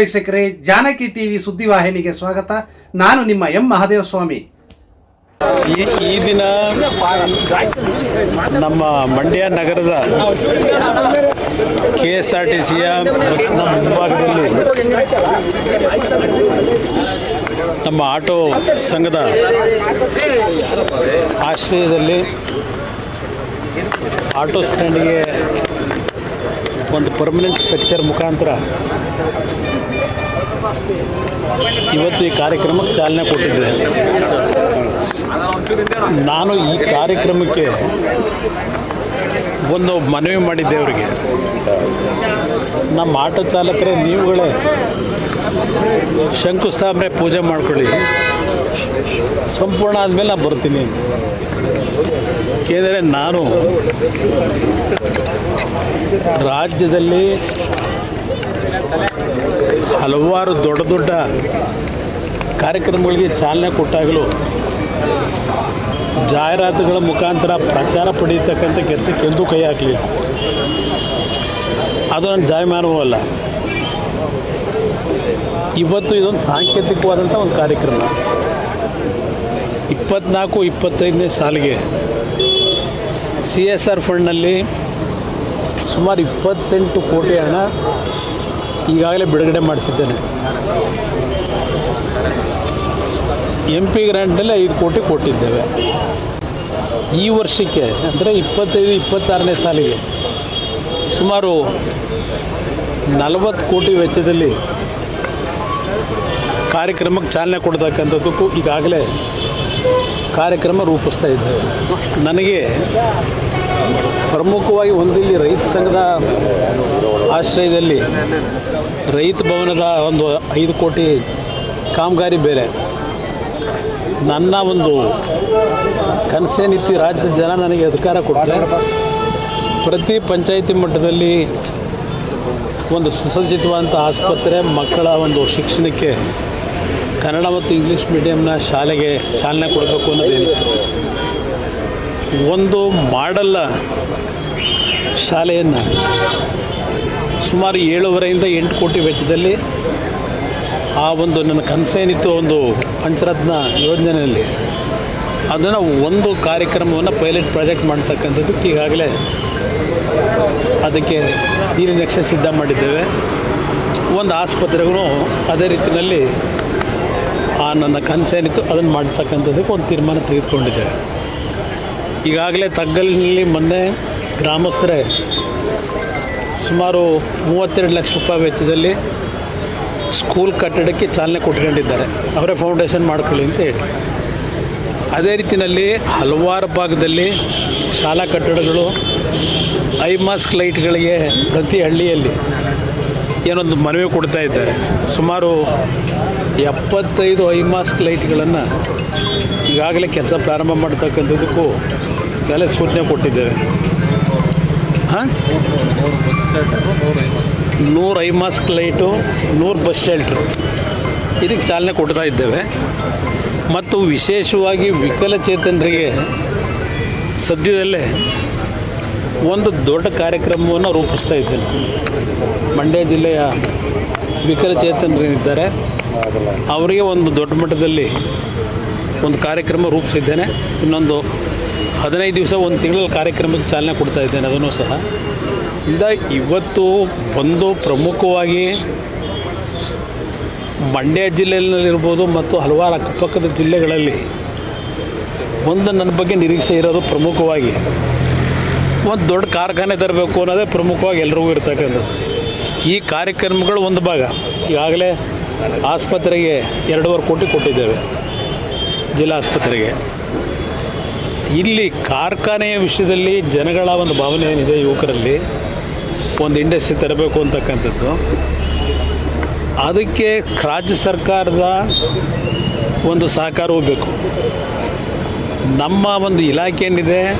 ವೀಕ್ಷಕರೇ, ಜಾನಕಿ ಟಿವಿ ಸುದ್ದಿವಾಹಿನಿಗೆ ಸ್ವಾಗತ. ನಾನು ನಿಮ್ಮ ಎಂ ಮಹಾದೇವ ಸ್ವಾಮಿ ಈ ಈ ದಿನ ನಮ್ಮ ಮಂಡ್ಯ ನಗರದ ಕೆ ಎಸ್ ಆರ್ ಟಿ ಸಿಯ ಬಸ್ನ ಮುಂಭಾಗದಲ್ಲಿ ನಮ್ಮ ಆಟೋ ಸಂಘದ ಆಶ್ರಯದಲ್ಲಿ ಆಟೋ ಸ್ಟ್ಯಾಂಡಿಗೆ ಒಂದು ಪರ್ಮನೆಂಟ್ ಸ್ಟ್ರಕ್ಚರ್ ಮುಖಾಂತರ ಇವತ್ತು ಈ ಕಾರ್ಯಕ್ರಮಕ್ಕೆ ಚಾಲನೆ ಕೊಟ್ಟಿದ್ದೆ. ನಾನು ಈ ಕಾರ್ಯಕ್ರಮಕ್ಕೆ ಒಂದು ಮನವಿ ಮಾಡಿದ್ದೆ ಅವರಿಗೆ. ನಮ್ಮ ಆಟೋ ಚಾಲಕರೇ, ನೀವುಗಳೇ ಶಂಕುಸ್ಥಾಪನೆ ಪೂಜೆ ಮಾಡ್ಕೊಳ್ಳಿ. ಸಂಪೂರ್ಣ ಆದಮೇಲೆ ನಾನು ಬರ್ತೀನಿ ಏಕೆಂದರೆ ನಾನು ರಾಜ್ಯದಲ್ಲಿ ಹಲವಾರು ದೊಡ್ಡ ದೊಡ್ಡ ಕಾರ್ಯಕ್ರಮಗಳಿಗೆ ಚಾಲನೆ ಕೊಟ್ಟಾಗಲೂ ಜಾಹೀರಾತುಗಳ ಮುಖಾಂತರ ಪ್ರಚಾರ ಪಡೆಯತಕ್ಕಂಥ ಕೆಲಸಕ್ಕೆ ಎಂದೂ ಕೈ ಹಾಕಲಿಲ್ಲ. ಅದು ನನ್ನ ಜಾಯಮಾನವೂ ಅಲ್ಲ. ಇವತ್ತು ಇದೊಂದು ಸಾಂಕೇತಿಕವಾದಂಥ ಒಂದು ಕಾರ್ಯಕ್ರಮ. ಇಪ್ಪತ್ನಾಲ್ಕು, ಇಪ್ಪತ್ತೈದನೇ ಸಾಲಿಗೆ ಸಿ ಎಸ್ ಆರ್ ಫಂಡ್ನಲ್ಲಿ ಸುಮಾರು ಇಪ್ಪತ್ತೆಂಟು ಕೋಟಿ ಹಣ ಈಗಾಗಲೇ ಬಿಡುಗಡೆ ಮಾಡಿಸಿದ್ದೇನೆ. ಎಂ ಪಿ ಗ್ರ್ಯಾಂಟಲ್ಲಿ ಐದು ಕೋಟಿ ಕೊಟ್ಟಿದ್ದೇವೆ. ಈ ವರ್ಷಕ್ಕೆ, ಅಂದರೆ ಇಪ್ಪತ್ತೈದು, ಇಪ್ಪತ್ತಾರನೇ ಸಾಲಿಗೆ ಸುಮಾರು ನಲವತ್ತು ಕೋಟಿ ವೆಚ್ಚದಲ್ಲಿ ಕಾರ್ಯಕ್ರಮಕ್ಕೆ ಚಾಲನೆ ಕೊಡ್ತಕ್ಕಂಥದ್ದಕ್ಕೂ ಈಗಾಗಲೇ ಕಾರ್ಯಕ್ರಮ ರೂಪಿಸ್ತಾ ಇದ್ದೇವೆ. ನನಗೆ ಪ್ರಮುಖವಾಗಿ ಒಂದು ಇಲ್ಲಿ ರೈತ ಸಂಘದ ಆಶ್ರಯದಲ್ಲಿ ರೈತ ಭವನದ ಒಂದು ಐದು ಕೋಟಿ ಕಾಮಗಾರಿ ಬೇರೆ. ನನ್ನ ಒಂದು ಕನಸೇನಿತ್ತು ರಾಜ್ಯದ ಜನ ನನಗೆ ಅಧಿಕಾರ ಕೊಟ್ಟರೆ ಪ್ರತಿ ಪಂಚಾಯಿತಿ ಮಟ್ಟದಲ್ಲಿ ಒಂದು ಸುಸಜ್ಜಿತವಾದಂಥ ಆಸ್ಪತ್ರೆ, ಮಕ್ಕಳ ಒಂದು ಶಿಕ್ಷಣಕ್ಕೆ ಕನ್ನಡ ಮತ್ತು ಇಂಗ್ಲೀಷ್ ಮೀಡಿಯಂನ ಶಾಲೆಗೆ ಚಾಲನೆ ಕೊಡಬೇಕು ಅನ್ನೋದೇನಿತ್ತು. ಒಂದು ಮಾಡಲ್ಲ ಶಾಲೆಯನ್ನು. ಸುಮಾರು ಏಳುವರೆಯಿಂದ ಎಂಟು ಕೋಟಿ ವೆಚ್ಚದಲ್ಲಿ ಆ ಒಂದು ನನ್ನ ಕನಸೇನಿತ್ತು ಒಂದು ಪಂಚರತ್ನ ಯೋಜನೆಯಲ್ಲಿ. ಅದನ್ನು ಒಂದು ಕಾರ್ಯಕ್ರಮವನ್ನು ಪೈಲಟ್ ಪ್ರಾಜೆಕ್ಟ್ ಮಾಡ್ತಕ್ಕಂಥದ್ದಕ್ಕೆ ಈಗಾಗಲೇ ಅದಕ್ಕೆ ನೀರಿನ ಯಕ್ಷ ಸಿದ್ಧ ಮಾಡಿದ್ದೇವೆ. ಒಂದು ಆಸ್ಪತ್ರೆಗೂ ಅದೇ ರೀತಿಯಲ್ಲಿ ಆ ನನ್ನ ಕನಸೇನಿತ್ತು ಅದನ್ನು ಮಾಡ್ತಕ್ಕಂಥದ್ದಕ್ಕೆ ಒಂದು ತೀರ್ಮಾನ ತೆಗೆದುಕೊಂಡಿದ್ದೇವೆ. ಈಗಾಗಲೇ ತಗ್ಗಲಿನಲ್ಲಿ ಮೊನ್ನೆ ಗ್ರಾಮಸ್ಥರೇ ಸುಮಾರು ಮೂವತ್ತೆರಡು ಲಕ್ಷ ರೂಪಾಯಿ ವೆಚ್ಚದಲ್ಲಿ ಸ್ಕೂಲ್ ಕಟ್ಟಡಕ್ಕೆ ಚಾಲನೆ ಕೊಟ್ಕೊಂಡಿದ್ದಾರೆ ಅವರೇ ಫೌಂಡೇಶನ್ ಮಾಡ್ಕೊಳ್ಳಿ ಅಂತ ಹೇಳಿ. ಅದೇ ರೀತಿಯಲ್ಲಿ ಹಲವಾರು ಭಾಗದಲ್ಲಿ ಶಾಲಾ ಕಟ್ಟಡಗಳು ಐ ಮಾಸ್ಕ್ ಲೈಟ್ಗಳಿಗೆ ಪ್ರತಿ ಹಳ್ಳಿಯಲ್ಲಿ ಏನೊಂದು ಮನವಿ ಕೊಡ್ತಾ ಇದ್ದಾರೆ. ಸುಮಾರು ಎಪ್ಪತ್ತೈದು ಐ ಮಾಸ್ಕ್ ಲೈಟ್ಗಳನ್ನು ಈಗಾಗಲೇ ಕೆಲಸ ಪ್ರಾರಂಭ ಮಾಡ್ತಕ್ಕಂಥದ್ದಕ್ಕೂ ಎಲ್ಲ ಸೂಚನೆ ಕೊಟ್ಟಿದ್ದೇವೆ ಹಾಂ? ನೂರು ಐ ಮಾಸ್ಕ್ ಲೈಟು, ನೂರು ಬಸ್ ಶೆಲ್ಟ್ರು. ಇದಕ್ಕೆ ಚಾಲನೆ ಕೊಡ್ತಾ ಇದ್ದೇವೆ. ಮತ್ತು ವಿಶೇಷವಾಗಿ ವಿಕಲಚೇತನರಿಗೆ ಸದ್ಯದಲ್ಲೇ ಒಂದು ದೊಡ್ಡ ಕಾರ್ಯಕ್ರಮವನ್ನು ರೂಪಿಸ್ತಾ ಇದ್ದೇನೆ. ಮಂಡ್ಯ ಜಿಲ್ಲೆಯ ವಿಕಲಚೇತನರಿದ್ದಾರೆ. ಅವರಿಗೆ ಒಂದು ದೊಡ್ಡ ಮಟ್ಟದಲ್ಲಿ ಒಂದು ಕಾರ್ಯಕ್ರಮ ರೂಪಿಸಿದ್ದೇನೆ. ಇನ್ನೊಂದು ಹದಿನೈದು ದಿವಸ ಒಂದು ತಿಂಗಳ ಕಾರ್ಯಕ್ರಮಕ್ಕೆ ಚಾಲನೆ ಕೊಡ್ತಾ ಇದ್ದೇನೆ, ಅದನ್ನು ಸಹ. ಇಂದ ಇವತ್ತು ಒಂದು ಪ್ರಮುಖವಾಗಿ ಮಂಡ್ಯ ಜಿಲ್ಲೆಯಲ್ಲಿರ್ಬೋದು ಮತ್ತು ಹಲವಾರು ಅಕ್ಕಪಕ್ಕದ ಜಿಲ್ಲೆಗಳಲ್ಲಿ ಒಂದು ನನ್ನ ಬಗ್ಗೆ ನಿರೀಕ್ಷೆ ಇರೋದು ಪ್ರಮುಖವಾಗಿ ಒಂದು ದೊಡ್ಡ ಕಾರ್ಖಾನೆ ತರಬೇಕು ಅನ್ನೋದೇ ಪ್ರಮುಖವಾಗಿ ಎಲ್ರಿಗೂ ಇರ್ತಕ್ಕಂಥದ್ದು. ಈ ಕಾರ್ಯಕ್ರಮಗಳು ಒಂದು ಭಾಗ. ಈಗಾಗಲೇ ಆಸ್ಪತ್ರೆಗೆ ಎರಡೂವರೆ ಕೋಟಿ ಕೊಟ್ಟಿದ್ದೇವೆ. ಜಿಲ್ಲಾ ಆಸ್ಪತ್ರೆಗೆ ಇಲ್ಲಿ ಕಾರ್ಖಾನೆಯ ವಿಷಯದಲ್ಲಿ ಜನಗಳ ಒಂದು ಭಾವನೆ ಏನಿದೆ ಯುವಕರಲ್ಲಿ? ಒಂದು ಇಂಡಸ್ಟ್ರಿ ತರಬೇಕು ಅಂತಕ್ಕಂಥದ್ದು. ಅದಕ್ಕೆ ರಾಜ್ಯ ಸರ್ಕಾರದ ಒಂದು ಸಹಕಾರವೂ ಬೇಕು. ನಮ್ಮ ಒಂದು ಇಲಾಖೆ ಏನಿದೆ,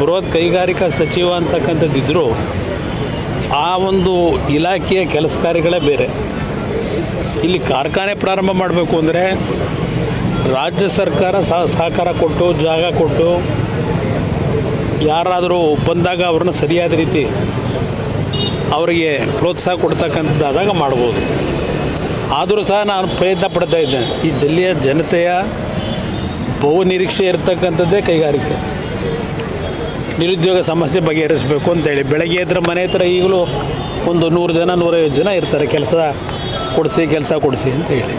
ಬೃಹತ್ ಕೈಗಾರಿಕಾ ಸಚಿವ ಅಂತಕ್ಕಂಥದ್ದಿದ್ದರೂ ಆ ಒಂದು ಇಲಾಖೆಯ ಕೆಲಸ ಕಾರ್ಯಗಳೇ ಬೇರೆ. ಇಲ್ಲಿ ಕಾರ್ಖಾನೆ ಪ್ರಾರಂಭ ಮಾಡಬೇಕು ಅಂದರೆ ರಾಜ್ಯ ಸರ್ಕಾರ ಸಹ ಸಹಕಾರ ಕೊಟ್ಟು, ಜಾಗ ಕೊಟ್ಟು, ಯಾರಾದರೂ ಬಂದಾಗ ಅವ್ರನ್ನ ಸರಿಯಾದ ರೀತಿ ಅವರಿಗೆ ಪ್ರೋತ್ಸಾಹ ಕೊಡ್ತಕ್ಕಂಥದ್ದಾದಾಗ ಮಾಡ್ಬೋದು. ಆದರೂ ಸಹ ನಾನು ಪ್ರಯತ್ನ ಪಡ್ತಾ ಇದ್ದೇನೆ ಈ ಜಿಲ್ಲೆಯ ಜನತೆಯ ಬಹು ನಿರೀಕ್ಷೆ ಇರತಕ್ಕಂಥದ್ದೇ ಕೈಗಾರಿಕೆ. ನಿರುದ್ಯೋಗ ಸಮಸ್ಯೆ ಬಗೆಹರಿಸಬೇಕು ಅಂತೇಳಿ ಬೆಳಗ್ಗೆ ಎದ್ರೆ ಮನೆ ಹತ್ರ ಈಗಲೂ ಒಂದು ನೂರು ಜನ, ನೂರೈವತ್ತು ಜನ ಇರ್ತಾರೆ. ಕೆಲಸ ಕೊಡಿಸಿ ಕೆಲಸ ಕೊಡಿಸಿ ಅಂತ ಹೇಳಿ.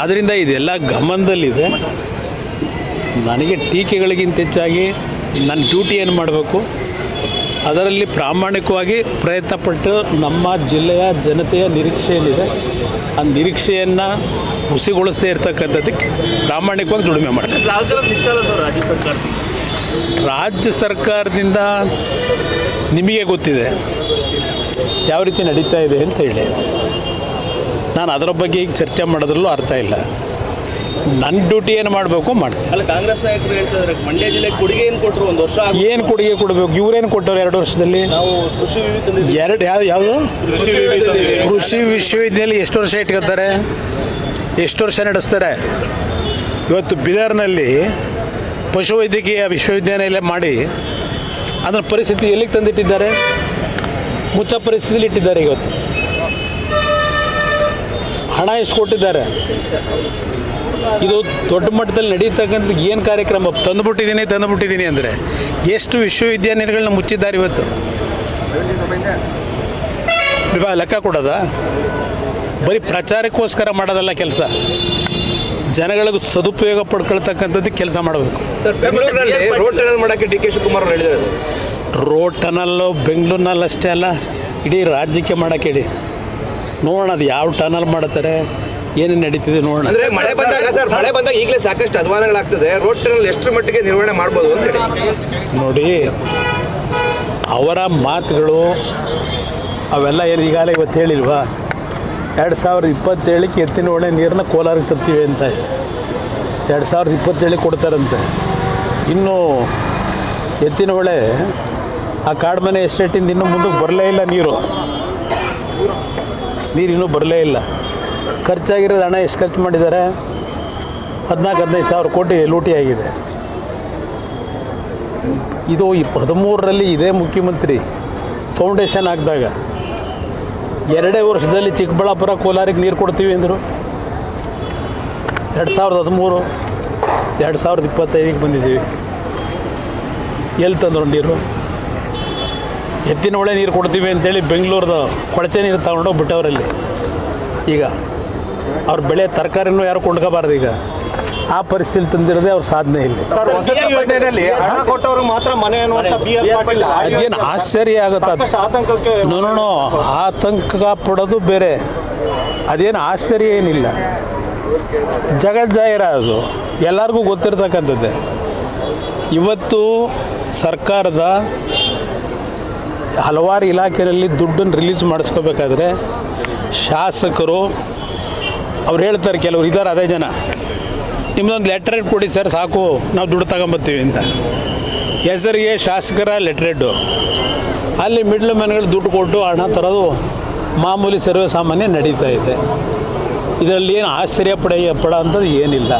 ಅದರಿಂದ ಇದೆಲ್ಲ ಗಮನದಲ್ಲಿದೆ. ನನಗೆ ಟೀಕೆಗಳಿಗಿಂತ ಹೆಚ್ಚಾಗಿ ನನ್ನ ಡ್ಯೂಟಿ ಏನು ಮಾಡಬೇಕು, ಅದರಲ್ಲಿ ಪ್ರಾಮಾಣಿಕವಾಗಿ ಪ್ರಯತ್ನಪಟ್ಟು ನಮ್ಮ ಜಿಲ್ಲೆಯ ಜನತೆಯ ನಿರೀಕ್ಷೆ ಆ ನಿರೀಕ್ಷೆಯನ್ನು ಹುಸಿಗೊಳಿಸದೇ ಇರ್ತಕ್ಕಂಥದ್ದಕ್ಕೆ ಪ್ರಾಮಾಣಿಕವಾಗಿ ದುಡಿಮೆ ಮಾಡ್ತಾರೆ. ರಾಜ್ಯ ಸರ್ಕಾರದಿಂದ ನಿಮಗೆ ಗೊತ್ತಿದೆ. ಯಾವ ರೀತಿ ನಡೀತಾ ಇದೆ ಅಂತ ಹೇಳಿ. ನಾನು ಅದರ ಬಗ್ಗೆ ಈಗ ಚರ್ಚೆ ಮಾಡೋದ್ರಲ್ಲೂ ಅರ್ಥ ಇಲ್ಲ. ನನ್ನ ಡ್ಯೂಟಿ ಏನು ಮಾಡಬೇಕು ಮಾಡ್ತೀನಿ. ಅಲ್ಲ ಕಾಂಗ್ರೆಸ್ ನಾಯಕರು ಹೇಳ್ತಿದ್ದಾರೆ ಮಂಡ್ಯ ಜಿಲ್ಲೆ ಕೊಡುಗೆ ಏನು ಕೊಟ್ಟರು ಒಂದು ವರ್ಷ ಏನು ಕೊಡುಗೆ ಕೊಡಬೇಕು? ಇವರೇನು ಕೊಟ್ಟವ್ರು ಎರಡು ವರ್ಷದಲ್ಲಿ? ನಾವು ಕೃಷಿ ಎರಡು ಯಾವ ಯಾವುದು? ಕೃಷಿ ವಿವಿ ಕೃಷಿ ವಿಶ್ವವಿದ್ಯಾಲಯ ಎಷ್ಟು ವರ್ಷ ಇಟ್ಕೋತಾರೆ ಎಷ್ಟು ವರ್ಷ ನಡೆಸ್ತಾರೆ? ಇವತ್ತು ಬಿದರ್ನಲ್ಲಿ ಪಶುವೈದ್ಯಕೀಯ ವಿಶ್ವವಿದ್ಯಾನಿಲಯ ಮಾಡಿ ಅದರ ಪರಿಸ್ಥಿತಿ ಎಲ್ಲಿಗೆ ತಂದಿಟ್ಟಿದ್ದಾರೆ? ಮುಚ್ಚ ಪರಿಸ್ಥಿತಿಲಿ ಇಟ್ಟಿದ್ದಾರೆ ಇವತ್ತು. ಹಣ ಎಷ್ಟು ಕೊಟ್ಟಿದ್ದಾರೆ? ಇದು ದೊಡ್ಡ ಮಟ್ಟದಲ್ಲಿ ನಡೀತಕ್ಕಂಥ ಏನು ಕಾರ್ಯಕ್ರಮ? ತಂದುಬಿಟ್ಟಿದ್ದೀನಿ ತಂದುಬಿಟ್ಟಿದ್ದೀನಿ ಅಂದರೆ ಎಷ್ಟು ವಿಶ್ವವಿದ್ಯಾನಿಲಯಗಳನ್ನ ಮುಚ್ಚಿದ್ದಾರೆ ಇವತ್ತು? ಇವಾಗ ಲೆಕ್ಕ ಕೊಡೋದಾ? ಬರೀ ಪ್ರಚಾರಕ್ಕೋಸ್ಕರ ಮಾಡೋದಲ್ಲ ಕೆಲಸ? ಜನಗಳಿಗೆ ಸದುಪಯೋಗ ಪಡ್ಕೊಳ್ತಕ್ಕಂಥದ್ದು ಕೆಲಸ ಮಾಡಬೇಕು. ರೋಡ್ ಟನಲ್ ಮಾಡಕ್ಕೆ D K Shivakumar road tunnel ಬೆಂಗಳೂರಿನಲ್ಲಿ ಅಷ್ಟೇ ಅಲ್ಲ ಇಡೀ ರಾಜ್ಯಕ್ಕೆ ಮಾಡೋಕ್ಕೆ ಇಡಿ ನೋಡೋಣ ಅದು ಯಾವ ಟನಲ್ ಮಾಡ್ತಾರೆ ಏನೇನು ನಡೀತಿದೆ ನೋಡೋಣ. ಅಂದ್ರೆ ಮಳೆ ಬಂದಾಗ ಸರ್ ಮಳೆ ಬಂದಾಗ ಈಗಲೇ ಸಾಕಷ್ಟು ಅಧ್ವಾನಗಳಾಗ್ತದೆ ರೋಡ್ ಟನಲ್ ಎಷ್ಟರ ಮಟ್ಟಿಗೆ ನಿರ್ವಹಣೆ ಮಾಡ್ಬೋದು ಅಂತ ಹೇಳಿ. ನೋಡಿ ಅವರ ಮಾತುಗಳು ಅವೆಲ್ಲ ಏನು ಈಗಾಗಲೇ ಇವತ್ತು ಹೇಳಿಲ್ವಾ? ಎರಡು ಸಾವಿರದ ಇಪ್ಪತ್ತೇಳಕ್ಕೆ ಎತ್ತಿನ ಹೊಳೆ ನೀರನ್ನ ಕೋಲಾರಕ್ಕೆ ತರ್ತೀವಿ ಅಂತ. ಎರಡು ಸಾವಿರದ ಇಪ್ಪತ್ತೇಳಕ್ಕೆ ಕೊಡ್ತಾರಂತೆ. ಇನ್ನು ಎತ್ತಿನ ಹೊಳೆ ಆ ಕಾಡ್ಮನೆ ಎಸ್ಟೇಟಿಂದ ಇನ್ನೂ ಮುಂದಕ್ಕೆ ಬರಲೇ ಇಲ್ಲ ನೀರು. ನೀರು ಇನ್ನೂ ಬರಲೇ ಇಲ್ಲ. ಖರ್ಚಾಗಿರೋದು ಹಣ ಎಷ್ಟು ಖರ್ಚು ಮಾಡಿದ್ದಾರೆ ಹದಿನಾಲ್ಕು, ಹದಿನೈದು ಸಾವಿರ ಕೋಟಿ ಲೂಟಿ ಆಗಿದೆ. ಇದು ಈ ಹದಿಮೂರರಲ್ಲಿ ಇದೇ ಮುಖ್ಯಮಂತ್ರಿ ಫೌಂಡೇಶನ್ ಹಾಕಿದಾಗ ಎರಡೇ ವರ್ಷದಲ್ಲಿ ಚಿಕ್ಕಬಳ್ಳಾಪುರ ಕೋಲಾರಿಗೆ ನೀರು ಕೊಡ್ತೀವಿ ಅಂದರು. ಎರಡು ಸಾವಿರದ ಹದಿಮೂರು, ಎರಡು ಸಾವಿರದ ಇಪ್ಪತ್ತೈದಕ್ಕೆ ಬಂದಿದ್ದೀವಿ. ಎಲ್ಲಿ ತಂದ್ರು ನೀರು ಎತ್ತಿನ ಹೊಳೆ ನೀರು ಕೊಡ್ತೀವಿ ಅಂತೇಳಿ ಬೆಂಗಳೂರದ ಕೊಳಚೆ ನೀರು ತಗೊಂಡೋಗಿ ಬಿಟ್ಟವರಲ್ಲಿ. ಈಗ ಅವ್ರ ಬೆಳೆ ತರಕಾರಿನೂ ಯಾರು ಕೊಂಡ್ಕೋಬಾರ್ದು ಈಗ. ಆ ಪರಿಸ್ಥಿತಿ ತಂದಿರೋದೇ ಅವ್ರ ಸಾಧನೆ ಇಲ್ಲಿ. ಅದೇನು ಆಶ್ಚರ್ಯ ಆಗುತ್ತೆ? ಅದು ಆತಂಕಕ್ಕೆ ನೋ ನೋ, ನೋ ಆತಂಕ ಪಡೋದು ಬೇರೆ. ಅದೇನು ಆಶ್ಚರ್ಯ ಏನಿಲ್ಲ. ಜಗಜ್ಜಾಹಿರ ಅದು. ಎಲ್ಲರಿಗೂ ಗೊತ್ತಿರ್ತಕ್ಕಂಥದ್ದೇ. ಇವತ್ತು ಸರ್ಕಾರದ ಹಲವಾರು ಇಲಾಖೆಯಲ್ಲಿ ದುಡ್ಡನ್ನು ರಿಲೀಸ್ ಮಾಡಿಸ್ಕೋಬೇಕಾದ್ರೆ ಶಾಸಕರು, ಅವ್ರು ಹೇಳ್ತಾರೆ ಕೆಲವರು ಇದ್ದಾರೆ ಅದೇ ಜನ. ನಿಮ್ಮದೊಂದು ಲೆಟರ್ ಕೊಡಿ ಸರ್ ಸಾಕು, ನಾವು ದುಡ್ಡು ತಗೊಂಬತ್ತೀವಿ ಅಂತ. ಹೆಸರಿಗೆ ಶಾಸಕರ ಲೆಟ್ರೆಡ್ಡು ಅಲ್ಲಿ ಮಿಡ್ಲ್ ಮ್ಯಾನ್ಗಳು ದುಡ್ಡು ಕೊಟ್ಟು ಹಣ ತರೋದು ಮಾಮೂಲಿ ಸರ್ವೇ ಸಾಮಾನ್ಯ ನಡೀತಾ ಇದೆ. ಇದರಲ್ಲಿ ಏನು ಆಶ್ಚರ್ಯ ಪಡ ಪಡ ಅಂಥದ್ದು ಏನಿಲ್ಲ.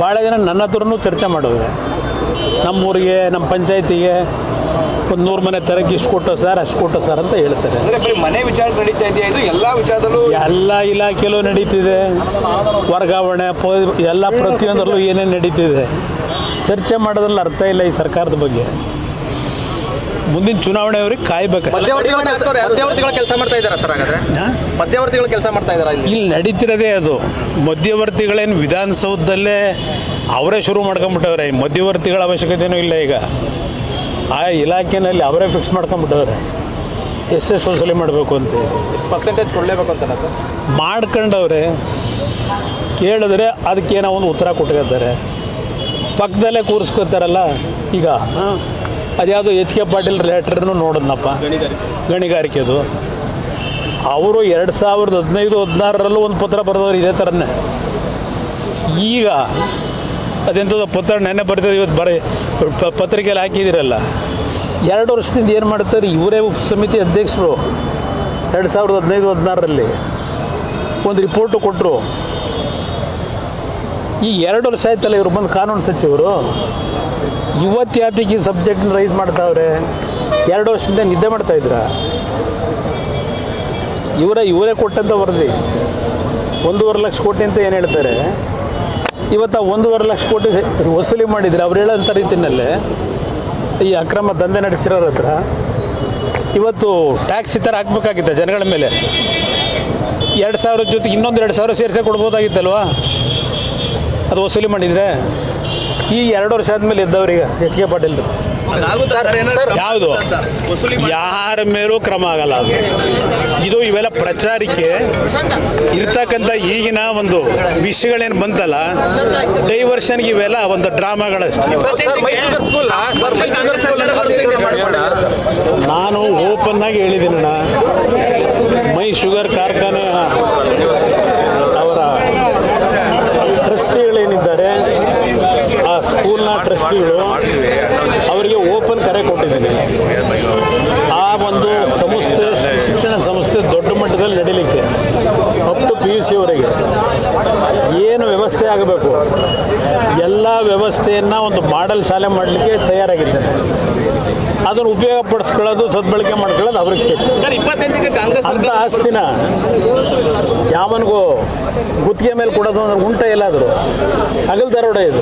ಭಾಳ ಜನ ನನ್ನ ಹತ್ರನೂ ಚರ್ಚೆ ಮಾಡೋರೆ ನಮ್ಮೂರಿಗೆ, ನಮ್ಮ ಪಂಚಾಯತಿಗೆ ಒಂದು ನೂರು ಮನೆ ತರಕ್ಕೆ ಇಷ್ಟು ಕೊಟ್ಟೋ ಸರ್ ಅಷ್ಟು ಕೊಟ್ಟೋ ಸರ್ ಅಂತ ಹೇಳ್ತಾರೆ. ಅಂದ್ರೆ ಬರೀ ಮನೆ ವಿಚಾರ ನಡೀತಾ ಇದೆಯಾ? ಇದು ಎಲ್ಲಾ ವಿಚಾರದಲ್ಲೂ ಎಲ್ಲ ಇಲಾಖೆಯಲ್ಲೂ ನಡೀತಿದೆ. ವರ್ಗಾವಣೆ ಪೋ ಎಲ್ಲ ಪ್ರತಿಯೊಂದರಲ್ಲೂ ಏನೇನು ನಡೀತಿದೆ. ಚರ್ಚೆ ಮಾಡೋದ್ರಲ್ಲಿ ಅರ್ಥ ಇಲ್ಲ ಈ ಸರ್ಕಾರದ ಬಗ್ಗೆ. ಮುಂದಿನ ಚುನಾವಣೆಯವ್ರಿಗೆ ಕಾಯ್ಬೇಕು ಮಧ್ಯವರ್ತಿಗಳು ಕೆಲಸ ಮಾಡ್ತಾ ಇದ್ದಾರಾ ಸರ್ ಹಾಗಾದ್ರೆ? ಮಧ್ಯವರ್ತಿಗಳು ಕೆಲಸ ಮಾಡ್ತಾ ಇದ್ದಾರಾ ಇಲ್ಲಿ? ಇಲ್ಲಿ ನಡೀತಿರೋದೇ ಅದು. ಮಧ್ಯವರ್ತಿಗಳೇನು ವಿಧಾನಸೌಧದಲ್ಲೇ ಅವರೇ ಶುರು ಮಾಡ್ಕೊಂಡ್ಬಿಟ್ಟವ್ರೆ. ಈ ಮಧ್ಯವರ್ತಿಗಳ ಅವಶ್ಯಕತೆನೂ ಇಲ್ಲ ಈಗ. ಆ ಇಲಾಖೆನಲ್ಲಿ ಅವರೇ ಫಿಕ್ಸ್ ಮಾಡ್ಕೊಂಬಿಟ್ಟವ್ರೆ ಎಷ್ಟೆಷ್ಟು ವಸೂಲಿ ಮಾಡಬೇಕು ಅಂತ ಪರ್ಸೆಂಟೇಜ್ ಕೊಡಲೇಬೇಕು ಅಂತಲ್ಲ ಸರ್? ಮಾಡ್ಕೊಂಡವ್ರೆ ಕೇಳಿದ್ರೆ ಅದಕ್ಕೇನೋ ಒಂದು ಉತ್ತರ ಕೊಟ್ಟಿರ್ತಾರೆ. ಪಕ್ಕದಲ್ಲೇ ಕೂರಿಸ್ಕೊತಾರಲ್ಲ ಈಗ. ಅದ್ಯಾವುದು ಎಚ್ ಕೆ ಪಾಟೀಲ್ ಲೆಟ್ರನ್ನು ನೋಡಿದ್ನಪ್ಪ. ಗಣಿಗಾರಿಕೆದು ಅವರು ಎರಡು ಸಾವಿರದ ಹದಿನೈದು ಹದಿನಾರರಲ್ಲೂ ಒಂದು ಪತ್ರ ಬರೆದವ್ರು ಇದೇ ಥರನೇ ಈಗ ಅದೆಂಥದ್ದು ಪತ್ರ ನೆನ್ನೆ ಬರ್ತದೆ ಇವತ್ತು ಬರೀ ಪ- ಪತ್ರಿಕೆಯಲ್ಲಿ ಹಾಕಿದ್ದೀರಲ್ಲ. ಎರಡು ವರ್ಷದಿಂದ ಏನು ಮಾಡ್ತಾರೆ, ಇವರೇ ಉಪ ಸಮಿತಿ ಅಧ್ಯಕ್ಷರು. ಎರಡು ಸಾವಿರದ ಹದಿನೈದು, ಹದಿನಾರರಲ್ಲಿ ಒಂದು ರಿಪೋರ್ಟು ಕೊಟ್ಟರು ಈ ಎರಡು ವರ್ಷ ಆಯ್ತಲ್ಲ ಇವರು ಬಂದು ಕಾನೂನು ಸಚಿವರು. ಇವತ್ತು ಯಾತಕ್ಕೆ ಈ ಸಬ್ಜೆಕ್ಟ್ನ ರೈಸ್ ಮಾಡ್ತಾವ್ರೆ? ಎರಡು ವರ್ಷದಿಂದ ನಿದ್ದೆ ಮಾಡ್ತಾ ಇದ್ರ? ಇವರೇ ಇವರೇ ಕೊಟ್ಟಂತ ವರದಿ. ಒಂದೂವರೆ ಲಕ್ಷ ಕೋಟಿ ಅಂತ ಏನು ಹೇಳ್ತಾರೆ? ಇವತ್ತು ಒಂದೂವರೆ ಲಕ್ಷ ಕೋಟಿ ವಸೂಲಿ ಮಾಡಿದರೆ ಅವ್ರು ಹೇಳೋಂಥ ರೀತಿಯಲ್ಲೇ ಈ ಅಕ್ರಮ ದಂಧೆ ನಡೆಸಿರೋರ ಹತ್ರ ಇವತ್ತು ಟ್ಯಾಕ್ಸ್ ಈ ಥರ ಹಾಕ್ಬೇಕಾಗಿತ್ತ ಜನಗಳ ಮೇಲೆ. ಎರಡು ಸಾವಿರ ಜೊತೆ ಇನ್ನೊಂದು ಎರಡು ಸಾವಿರ ಸೇರಿಸೇ ಕೊಡ್ಬೋದಾಗಿತ್ತಲ್ವಾ? ಅದು ವಸೂಲಿ ಮಾಡಿದರೆ ಈ ಎರಡು ವರ್ಷ ಆದಮೇಲೆ ಇದ್ದವ್ರಿಗೆ ಎಚ್ ಕೆ ಪಾಟೀಲ್ ಯಾವುದು? ವಸೂಲಿ ಯಾರ ಮೇಲೂ ಕ್ರಮ ಆಗಲ್ಲ ಅದು. ಇದು ಇವೆಲ್ಲ ಪ್ರಚಾರಕ್ಕೆ ಇರ್ತಕ್ಕಂಥ ಈಗಿನ ಒಂದು ವಿಷಯಗಳೇನು ಬಂತಲ್ಲ ಡೈವರ್ಷನ್ಗೆ ಇವೆಲ್ಲ ಒಂದು ಡ್ರಾಮಾಗಳಷ್ಟೇ. ನಾನು ಓಪನ್ ಆಗಿ ಹೇಳಿದ್ದೀನಣ್ಣ. ಮೈ ಶುಗರ್ ಕಾರ್ಖಾನೆ ಅವರ ಟ್ರಸ್ಟಿಗಳೇನಿದ್ದಾರೆ ಆ ಸ್ಕೂಲ್ನ ಟ್ರಸ್ಟಿಗಳು ಅವರಿಗೆ ಓಪನ್ ಕರೆ ಕೊಟ್ಟಿದ್ದೀನಿ ಆ ಒಂದು ಸಂಸ್ಥೆ ಶಿಕ್ಷಣ ಸಂಸ್ಥೆ ದೊಡ್ಡ ಮಟ್ಟದಲ್ಲಿ ನಡೀಲಿಕ್ಕೆ ಅಪ್ ಟು ಪಿ ಯು ಸಿವರೆಗೆ ಏನು ವ್ಯವಸ್ಥೆ ಆಗಬೇಕು. ಎಲ್ಲ ವ್ಯವಸ್ಥೆಯನ್ನು ಒಂದು ಮಾಡೆಲ್ ಶಾಲೆ ಮಾಡಲಿಕ್ಕೆ ತಯಾರಾಗಿದ್ದೇನೆ. ಅದನ್ನು ಉಪಯೋಗ ಪಡಿಸ್ಕೊಳ್ಳೋದು ಸದ್ಬಳಕೆ ಮಾಡ್ಕೊಳ್ಳೋದು ಅವ್ರಿಗೆ ಸೇರಿ ಅಂಥ ಆಸ್ತಿನ ಯಾವನಿಗೂ ಗುತ್ತಿಗೆ ಮೇಲೆ ಕೊಡೋದು ಅಂದ್ರೆ ಉಂಟ ಎಲ್ಲಾದರೂ. ಹಗಲ್ ದರೋಡೆ ಇದು.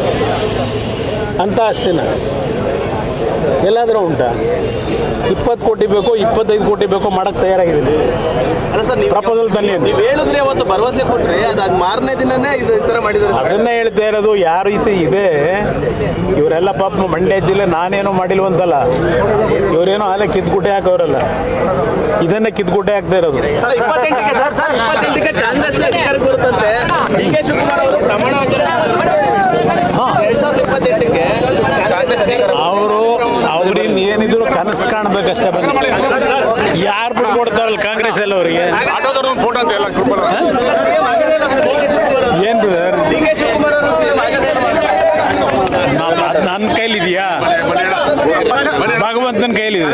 ಅಂಥ ಆಸ್ತಿನ. ಎಲ್ಲಾದರೂ ಉಂಟ? ಇಪ್ಪತ್ತು ಕೋಟಿ ಬೇಕು ಇಪ್ಪತ್ತೈದು ಕೋಟಿ ಬೇಕು ಮಾಡಕ್ಕೆ ತಯಾರಾಗಿದ್ದೀನಿ. ಪ್ರಪೋಸಲ್ ತನ್ನಿ ಅಂತ. ನೀವು ಹೇಳಿದ್ರೆ ಅವತ್ತು ಭರವಸೆ ಕೊಟ್ರಿ ಅದಾದ ಮಾರನೇ ದಿನನೇ ಇದು ಈ ತರ ಮಾಡಿದ್ದಾರೆ ಅದನ್ನೇ ಹೇಳ್ತಾ ಇರೋದು ಯಾವ ರೀತಿ ಇದೆ ಇವರೆಲ್ಲ ಪಾಪ ಮಂಡ್ಯ ಜಿಲ್ಲೆ ನಾನೇನೋ ಮಾಡಿಲ್ವಂತಲ್ಲ ಇವರೇನೋ ಹಾಲೆ ಕಿದ್ಗುಟ್ಟೆ ಹಾಕೋರಲ್ಲ ಇದನ್ನೇ ಕಿದ್ಗುಟ್ಟೆ ಹಾಕ್ತಾ ಇರೋದು. ಕಾಂಗ್ರೆಸ್ ಬರುತ್ತಂತೆ. ಡಿ ಕೆ ಶಿವಕುಮಾರ್ ಅವರು ಪ್ರಮಾಣ ಅವರು ಅವ್ರಿಂದ ಏನಿದ್ರು ಕನಸು ಕಾಣ್ಬೇಕಷ್ಟೇ ಬಂದು ಬಿಟ್ಕೊಡ್ತಾರಲ್ಲ ಕಾಂಗ್ರೆಸ್ ಎಲ್ಲ ಅವರಿಗೆ? ಏನ್ ಬ್ರದರ್ ಎಲ್ಲ ಸಿಎಂ ಆಗದೇ ನನ್ನ ಕೈಲಿದೆಯಾ? ಭಗವಂತನ ಕೈಲಿದೆ